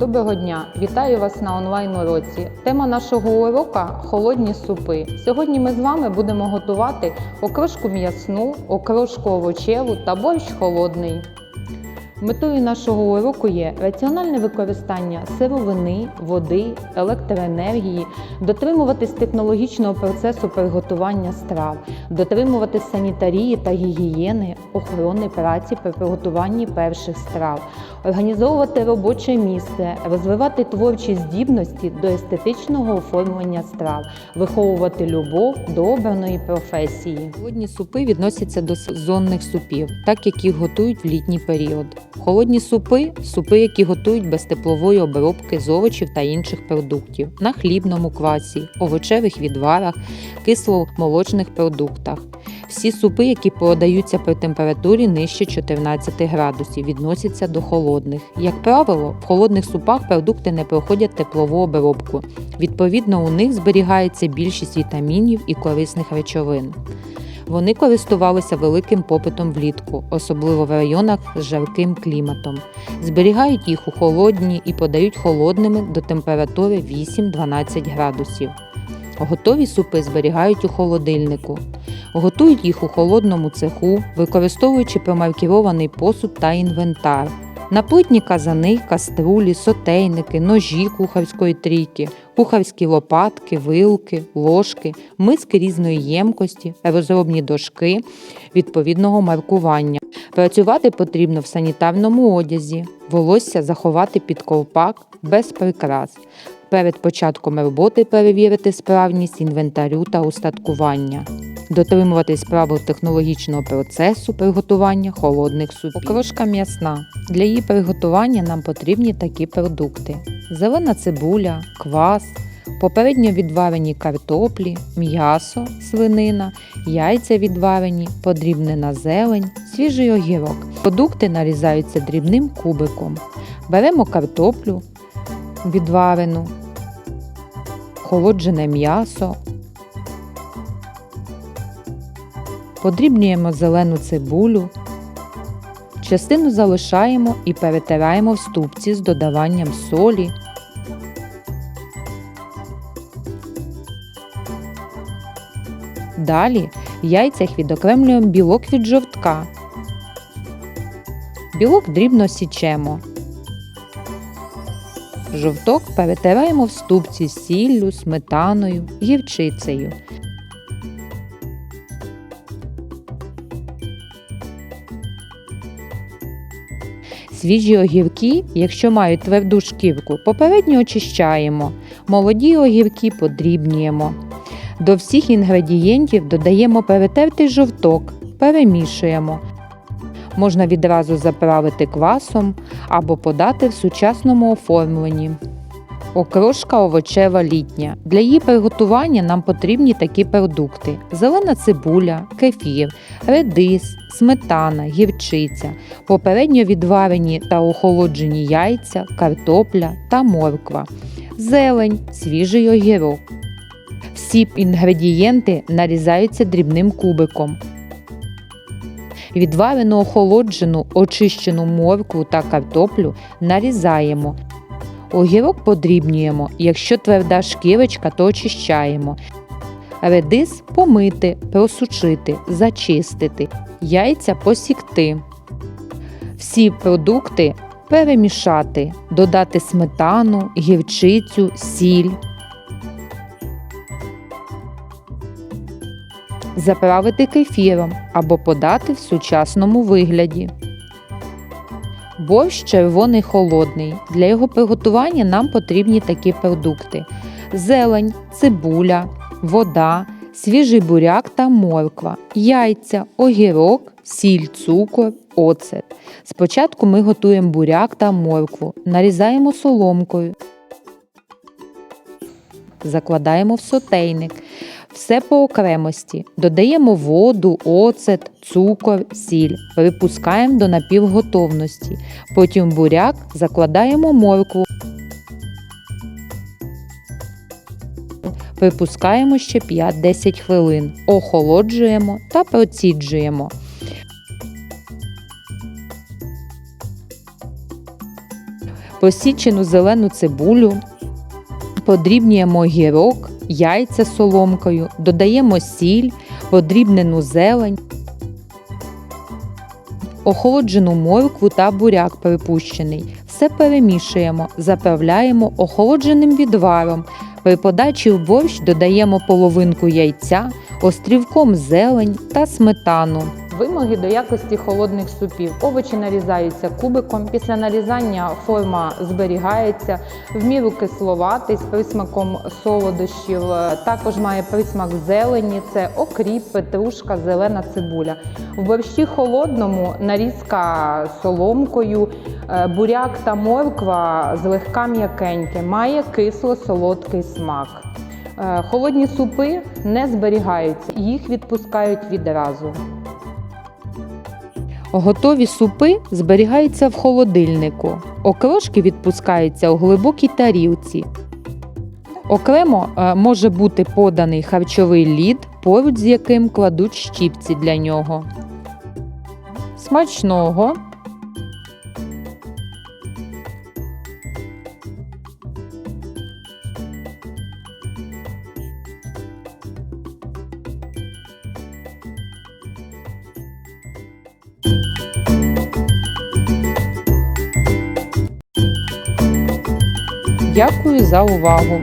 Доброго дня! Вітаю вас на онлайн уроці. Тема нашого урока холодні супи. Сьогодні ми з вами будемо готувати окрошку м'ясну, окрошку овочеву та борщ холодний. Метою нашого уроку є раціональне використання сировини, води, електроенергії, дотримуватись технологічного процесу приготування страв, дотримуватись санітарії та гігієни, охорони праці при приготуванні перших страв, організовувати робоче місце, розвивати творчі здібності до естетичного оформлення страв, виховувати любов до обраної професії. Холодні супи відносяться до сезонних супів, так як їх готують в літній період. Холодні супи супи, які готують без теплової обробки з овочів та інших продуктів на хлібному квасі, овочевих відварах, кисломолочних продуктах. Всі супи, які подаються при температурі нижче 14 градусів, відносяться до холодних. Як правило, в холодних супах продукти не проходять теплову обробку. Відповідно, у них зберігається більшість вітамінів і корисних речовин. Вони користувалися великим попитом влітку, особливо в районах з жарким кліматом. Зберігають їх у холодні і подають холодними до температури 8-12 градусів. Готові супи зберігають у холодильнику. Готують їх у холодному цеху, використовуючи промаркірований посуд та інвентар. Наплитні казани, каструлі, сотейники, ножі кухарської трійки, кухарські лопатки, вилки, ложки, миски різної ємкості, розробні дошки відповідного маркування. Працювати потрібно в санітарному одязі, волосся заховати під ковпак без прикрас. Перед початком роботи перевірити справність інвентарю та устаткування. Дотримуватись правил технологічного процесу приготування холодних супів. Окрошка м'ясна. Для її приготування нам потрібні такі продукти: зелена цибуля, квас, попередньо відварені картоплі, м'ясо, свинина, яйця відварені, подрібнена зелень, свіжий огірок. Продукти нарізаються дрібним кубиком. Беремо картоплю відварену, холоджене м'ясо. Подрібнюємо зелену цибулю. Частину залишаємо і перетираємо в ступці з додаванням солі. Далі в яйцях відокремлюємо білок від жовтка. Білок дрібно січемо. Жовток перетираємо в ступці з сіллю, сметаною, гірчицею. Свіжі огірки, якщо мають тверду шкірку, попередньо очищаємо. Молоді огірки подрібнюємо. До всіх інгредієнтів додаємо перетертий жовток, перемішуємо. Можна відразу заправити квасом або подати в сучасному оформленні. Окрошка овочева літня. Для її приготування нам потрібні такі продукти: зелена цибуля, кефір, редис, сметана, гірчиця, попередньо відварені та охолоджені яйця, картопля та морква, зелень, свіжий огірок. Всі інгредієнти нарізаються дрібним кубиком. Відварену охолоджену, очищену моркву та картоплю нарізаємо. Огірок подрібнюємо, якщо тверда шкірочка, то очищаємо. Редис помити, просушити, зачистити, яйця посікти. Всі продукти перемішати, додати сметану, гірчицю, сіль. Заправити кефіром або подати в сучасному вигляді. Борщ червоний холодний. Для його приготування нам потрібні такі продукти: зелень, цибуля, вода, свіжий буряк та морква, яйця, огірок, сіль, цукор, оцет. Спочатку ми готуємо буряк та моркву, нарізаємо соломкою. Закладаємо в сотейник все по окремості. Додаємо воду, оцет, цукор, сіль. Припускаємо до напівготовності. Потім буряк закладаємо моркву. Припускаємо ще 5-10 хвилин. Охолоджуємо та проціджуємо. Посічену зелену цибулю. Подрібнюємо гірок яйця соломкою, додаємо сіль, подрібнену зелень, охолоджену моркву та буряк припущений. Все перемішуємо, заправляємо охолодженим відваром. При подачі в борщ додаємо половинку яйця, острівком зелень та сметану. Вимоги до якості холодних супів. Овочі нарізаються кубиком. Після нарізання форма зберігається, в міру кисловатий з присмаком солодощів. Е, Також має присмак зелені, це окріп, петрушка, зелена цибуля. В борщі холодному нарізка соломкою, е, буряк та морква злегка м'якеньке, має кисло-солодкий смак. Е, Холодні супи не зберігаються, їх відпускають відразу. Готові супи зберігаються в холодильнику. Окрошки відпускаються у глибокій тарілці. Окремо е, може бути поданий харчовий лід, поруч з яким кладуть щіпці для нього. Смачного! Дякую за увагу!